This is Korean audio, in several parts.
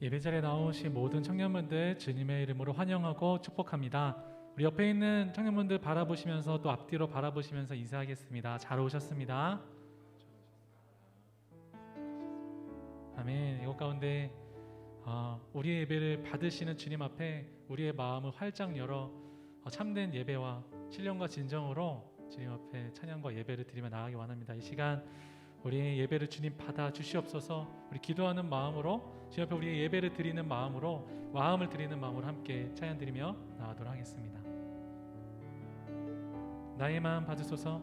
예배 자리에 나오신 모든 청년분들 주님의 이름으로 환영하고 축복합니다. 우리 옆에 있는 청년분들 바라보시면서 또 앞뒤로 바라보시면서 인사하겠습니다. 잘 오셨습니다. 아멘. 이것 가운데 어, 우리의 예배를 받으시는 주님 앞에 우리의 마음을 활짝 열어 어, 참된 예배와 신령과 진정으로 주님 앞에 찬양과 예배를 드리며 나가기 원합니다. 이 시간 우리의 예배를 주님 받아 주시옵소서. 우리 기도하는 마음으로 주님 앞에 우리의 예배를 드리는 마음으로 마음을 드리는 마음으로 함께 찬양 드리며 나가도록 하겠습니다. 나의 마음 받으소서.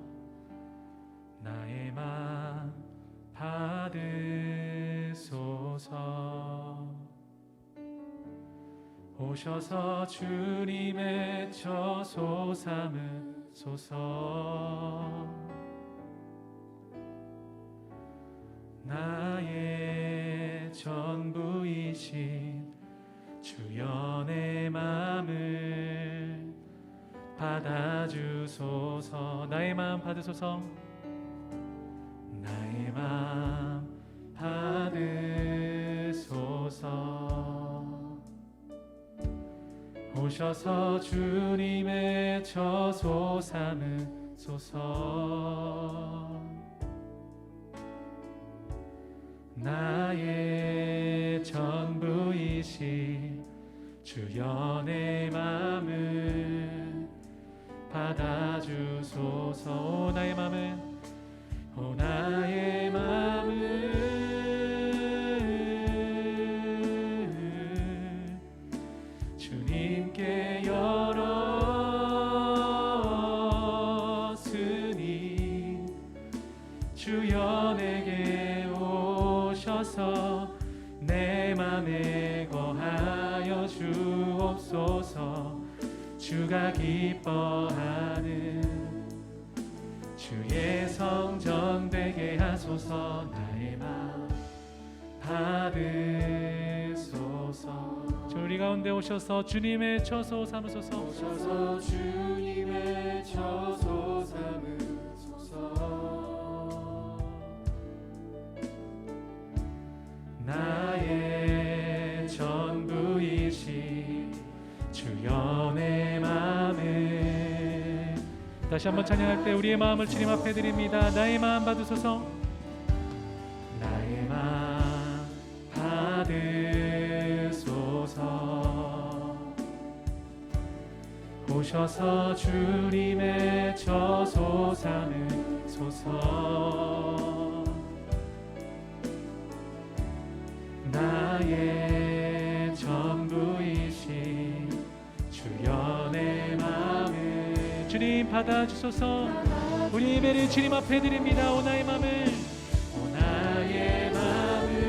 나의 마음 받으소서. 오셔서 주님의 처소 삼으소서. 나의 전부이신 내 마음을 받아주소서. 나의 마음 받으소서. 나의 마음 받으소서. 오셔서 주님의 처소 삼으소서 나의 전부이신 내 마음을 받아주소서. 오 나의 마음을 오 나의 마음을 주님께 열었으니 주여 내게 오 셔서. 내 맘에 거하여 주옵소서. 주가 기뻐하는 주의 성전 되게 하소서. 나의 맘 받으소서. 주 우리 가운데 오셔서 주님의 처소 삼으소서. 오셔서 주님의 처소 삼으소서 나의 전부이신 주여 내 마음을 다시 한번 찬양할 때 우리의 마음을 주님 앞에 드립니다. 나의 마음 받으소서. 나의 마음 받으소서. 오셔서 주님의 처소 삼으소서 나의 전부이신 내 마음을 주님 받아주소서. 우리 예배를 주님 앞에 드립니다. 오 나의 마음을. 오 나의 마음을.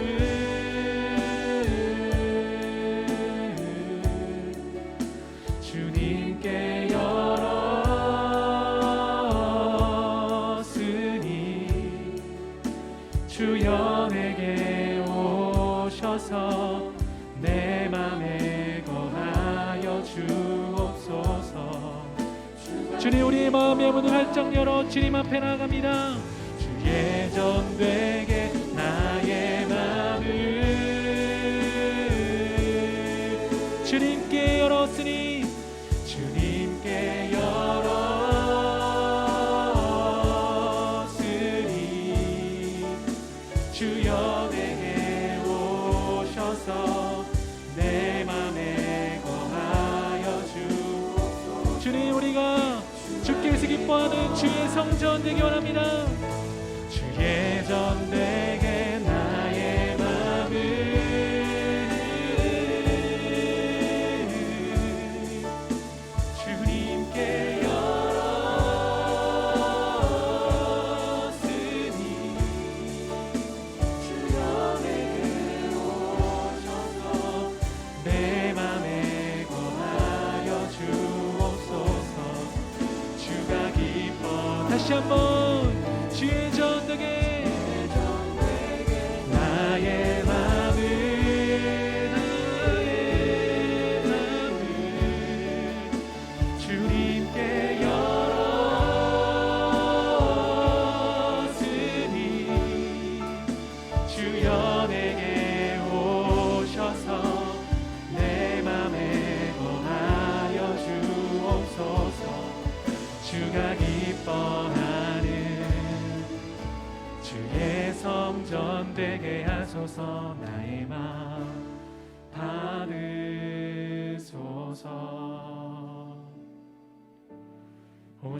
주님께 주님 우리의 마음의 문을 활짝 열어 주님 앞에 나갑니다. 주의 전되게 기뻐하는 주의 성전 되기 원합니다. 주의 전되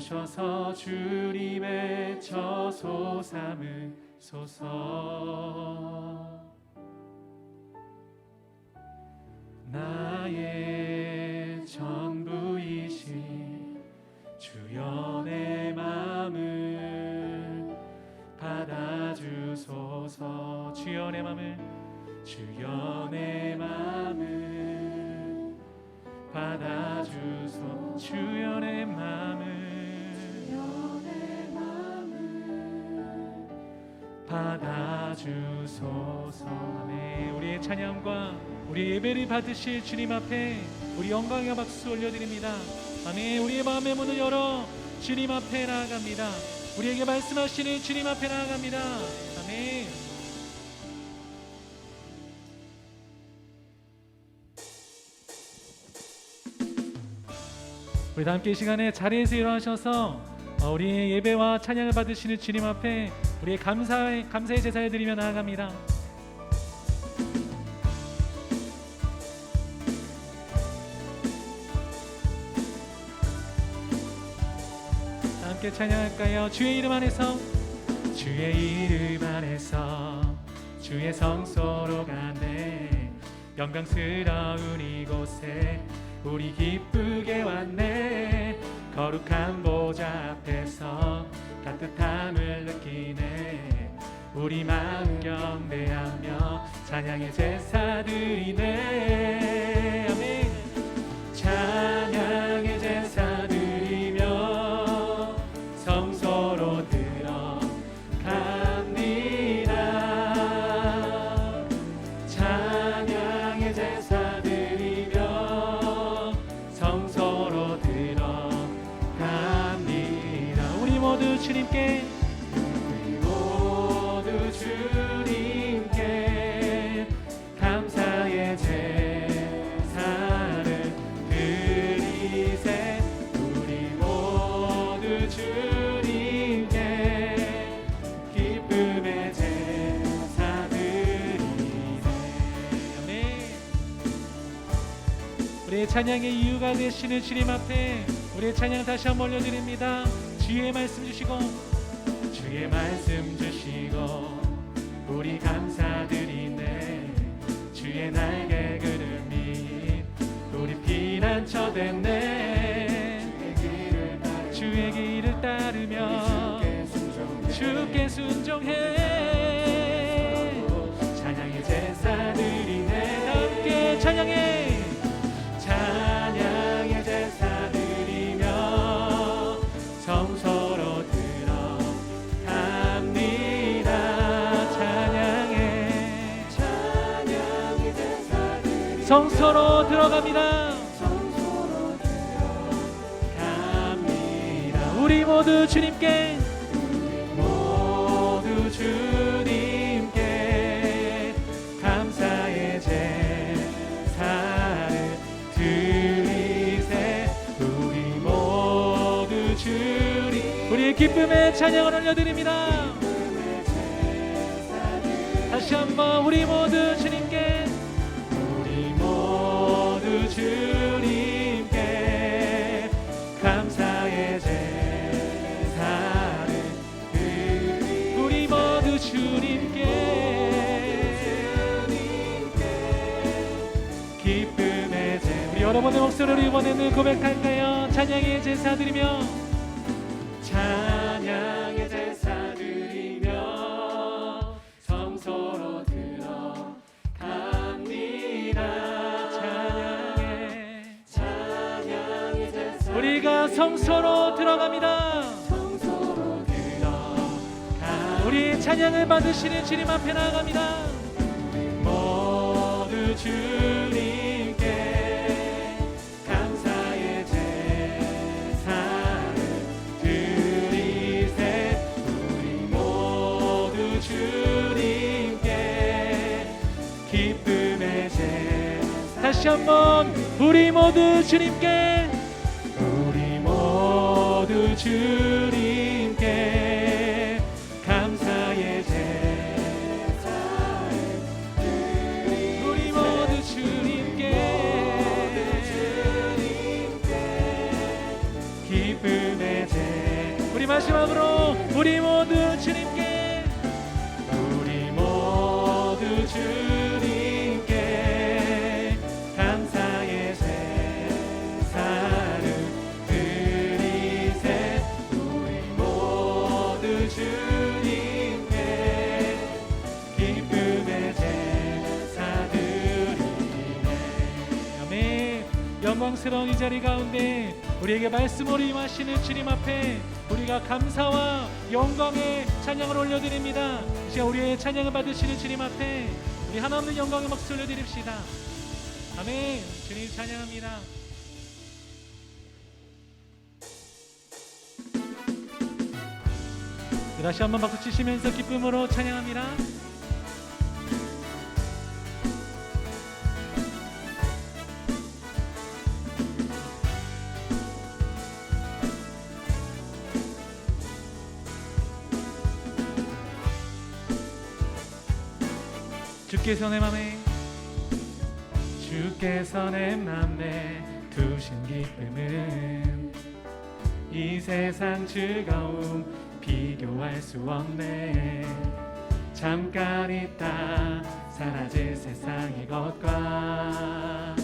오셔서 주님의 저소 삼으소서. 나의 전부이신 주여 내 마음을 받아주소서. 주여 내 마음을 주여 내 마음을 받아주소 주여 내 마음을 받아주소서. 네 우리의 찬양과 우리 예배를 받으실 주님 앞에 우리 영광의 박수 올려드립니다. 아멘. 우리의 마음의 문을 열어 주님 앞에 나아갑니다. 우리에게 말씀하시는 주님 앞에 나아갑니다. 아멘. 우리 다 함께 이 시간에 자리에서 일어나셔서 어, 우리의 예배와 찬양을 받으시는 주님 앞에 우리의 감사의 감사의 제사를 드리며 나아갑니다. 다 함께 찬양할까요? 주의 이름 안에서 주의 이름 안에서 주의 성소로 가네 영광스러운 이곳에 우리 기쁘게 왔네 거룩한 보좌 앞에서 따뜻함을 느끼네. 우리 마음 경배하며 찬양의 제사 드리네 찬양의 이유가 되시는 주님 앞에 우리의 찬양 다시 한번 올려드립니다. 주의 말씀 주시고 주의 말씀 주시고 우리 감사드리네. 주의 날개 그름이 우리 피난처 됐네. 주의 길을 따르며 주께 순종해 성소로 들어갑니다. 우리 모두 주님께 모두 주님께 감사의 제사를 드리세. 우리 모두 주님 우리의 기쁨의 찬양을 올려드립니다. 다시 한번 우리 모두 주님께 감사의 제사를 우리 모두 주님께 기쁨의 제 우리 여러분의 목소리로 이번에는 고백할까요? 찬양의 제사 드리며 성소로 들어갑니다. 성소로 들어가 우리 찬양을 받으시는 주님 앞에 나아갑니다. 모두 주님께 감사의 제사를 드리세. 우리 모두 주님께 기쁨의 제사. 다시 한번 우리 모두 주님께 주님께 감사의 제사를 우리 모두 주님께 기쁨의 제 우리 마지막으로 우리 모두 영광스러운 이 자리 가운데 우리에게 말씀으로 임하시는 주님 앞에 우리가 감사와 영광의 찬양을 올려드립니다. 이 시간 우리의 찬양을 받으시는 주님 앞에 우리 하나없는 영광의 박수 올려드립시다. 아멘. 주님 찬양합니다. 다시 한번 박수 치시면서 기쁨으로 찬양합니다 주께서 내 맘에 주께서 내 맘에 두신 기쁨은 이 세상 즐거움 비교할 수 없네. 잠깐 있다 사라질 세상의 것과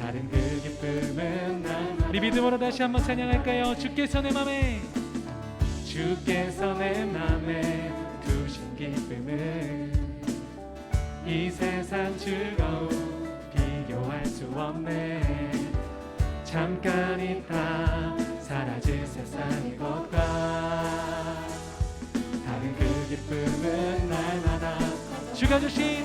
다른 그 기쁨은 난 우리 믿음으로 다시 한번 찬양할까요? 주께서 내 맘에 주께서 내 맘에 두신 기쁨은 이 세상 즐거움 비교할 수 없네. 잠깐 있다 사라질 세상의 것과 다른 그 기쁨은 날마다 주가 주신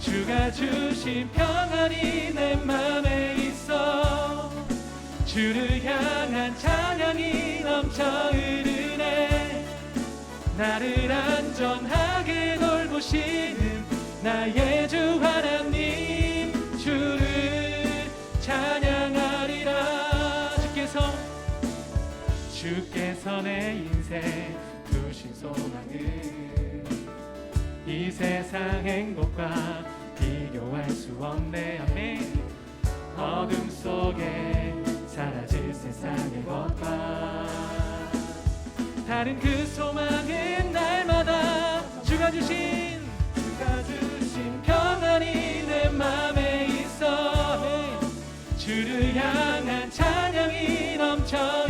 주가 주신 평안이 내 맘에 있어. 주를 향한 찬양이 넘쳐 흐르네. 나를 안전하게 돌보시는 나의 주 하나님 주를 찬양하리라. 주께서 주께서 내 인생 두신 소망은 이 세상 행복과 비교할 수 없네. 아멘. 어둠 속에 사라질 세상의 것과 다른 그 소망은 날마다 주가 주신 주를 향한 찬양이 넘쳐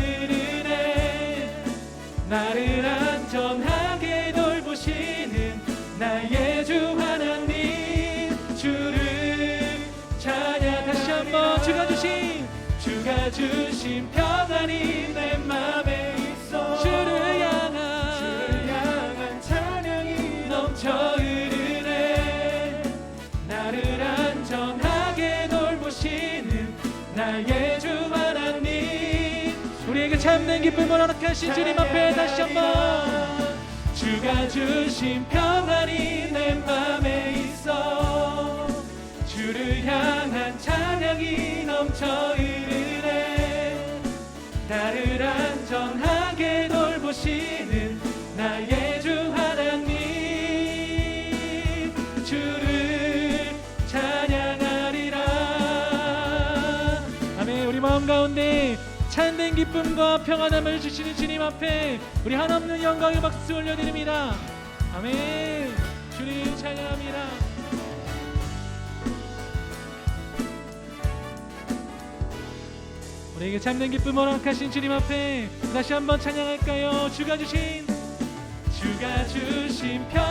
기쁨을 허락하신 주님 앞에 다시 한번. 주가 주신 평안이 내 맘에 있어. 주를 향한 찬양이 넘쳐 흐르네. 나를 기쁨과 평안함을 주시는 주님 앞에 우리 하나없는 영광의 박수 올려드립니다. 아멘. 주님 찬양합니다. 우리에게 참된 기쁨을 허락하신 주님 앞에 다시 한번 찬양할까요? 주가 주신 주가 주신 평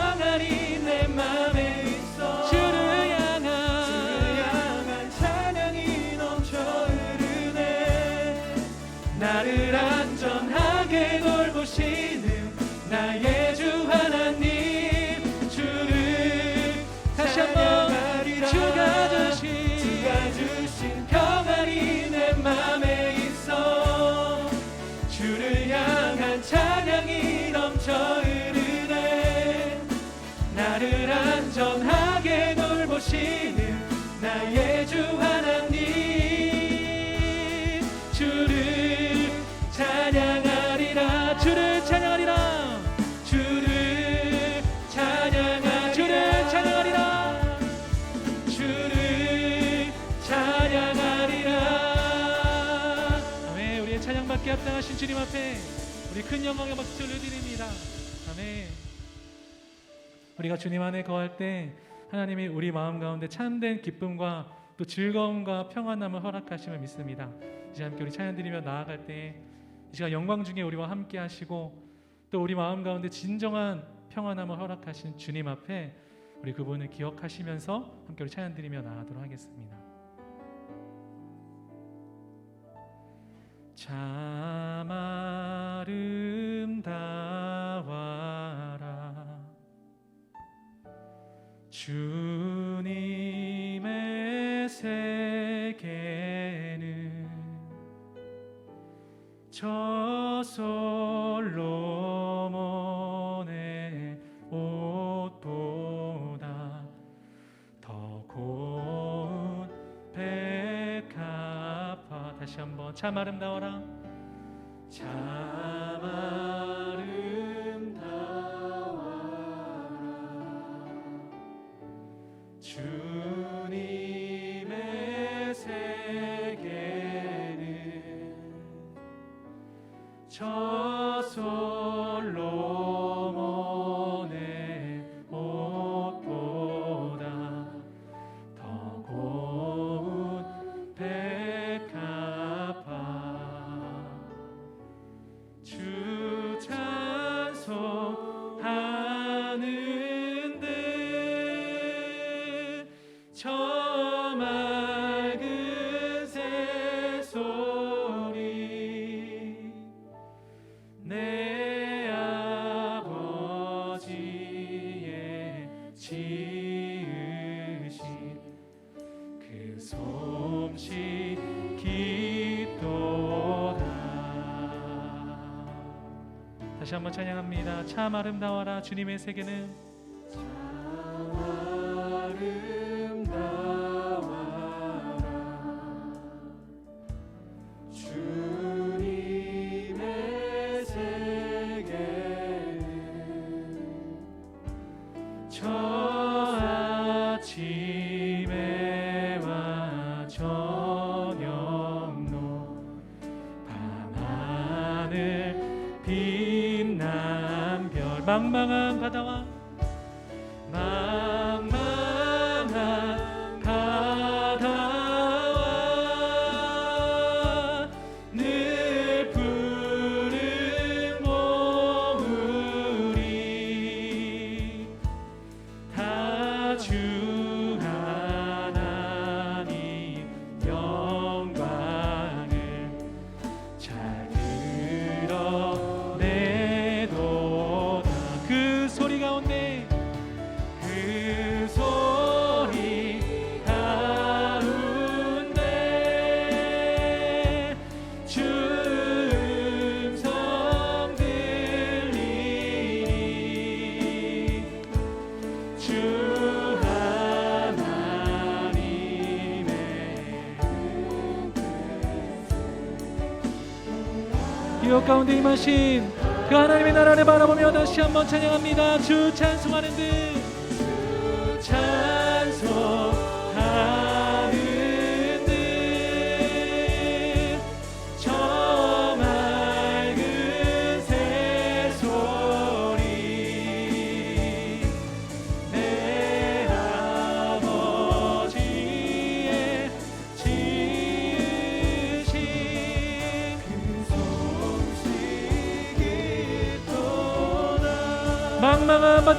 합당하신 주님 앞에 우리 큰 영광의 박수 올려드립니다. 아멘. 우리가 주님 안에 거할 때 하나님이 우리 마음 가운데 참된 기쁨과 또 즐거움과 평안함을 허락하심을 믿습니다. 이제 함께 우리 찬양 드리며 나아갈 때 이 시간 영광 중에 우리와 함께 하시고 또 우리 마음 가운데 진정한 평안함을 허락하신 주님 앞에 우리 그분을 기억하시면서 함께 우리 찬양 드리며 나아가도록 하겠습니다. 참 아름다워라. 주님의 세계 참 아름다워라. 참 아름다워라. 주님의 세계는 저솔 솜씨 깊도다 다시 한번 찬양합니다. 참 아름다워라. 주님의 세계는 기억 가운데 임하신 그 하나님의 나라를 바라보며 다시 한번 찬양합니다. 주 찬송하는 듯 망망한 바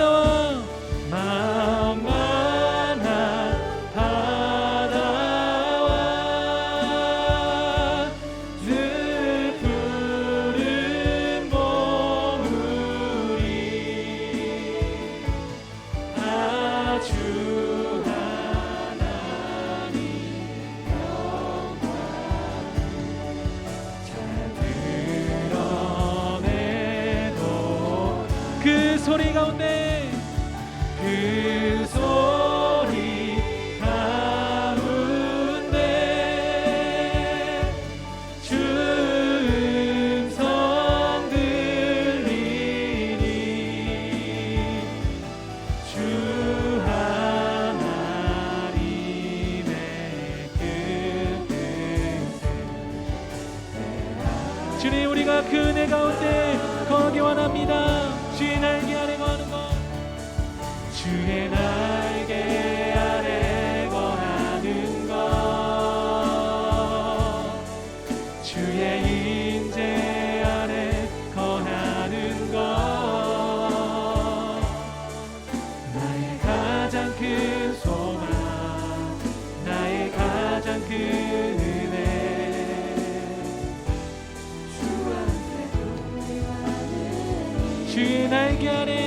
주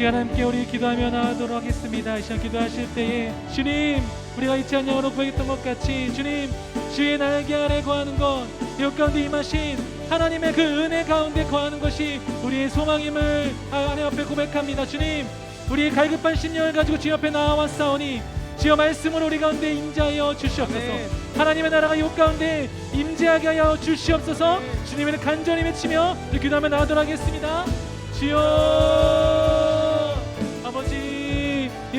시간 함께 우리 기도하며 나가도록 하겠습니다. 이 시간 기도하실 때에 주님 우리가 잊지 않냐고 구했던 것 같이 주님 주의 날개 아래 거하는 것 이웃 가운데 임하신 하나님의 그 은혜 가운데 거하는 것이 우리의 소망임을 하나님 앞에 고백합니다. 주님 우리의 갈급한 심령을 가지고 주님 앞에 나와왔사오니 주여 말씀으로 우리 가운데 임재하여 주시옵소서 하나님의 나라가 이웃 가운데 임재하게 하여 주시옵소서 주님을 간절히 외치며 기도하며 나가도록 하겠습니다. 주여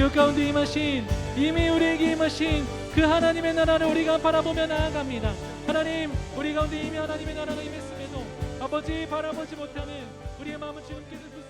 이웃 가운데 임하신 이미 우리에게 임하신 그 하나님의 나라를 우리가 바라보며 나아갑니다. 하나님 우리 가운데 이미 하나님의 나라가 임했음에도 아버지 바라보지 못하는 우리의 마음은 주님께서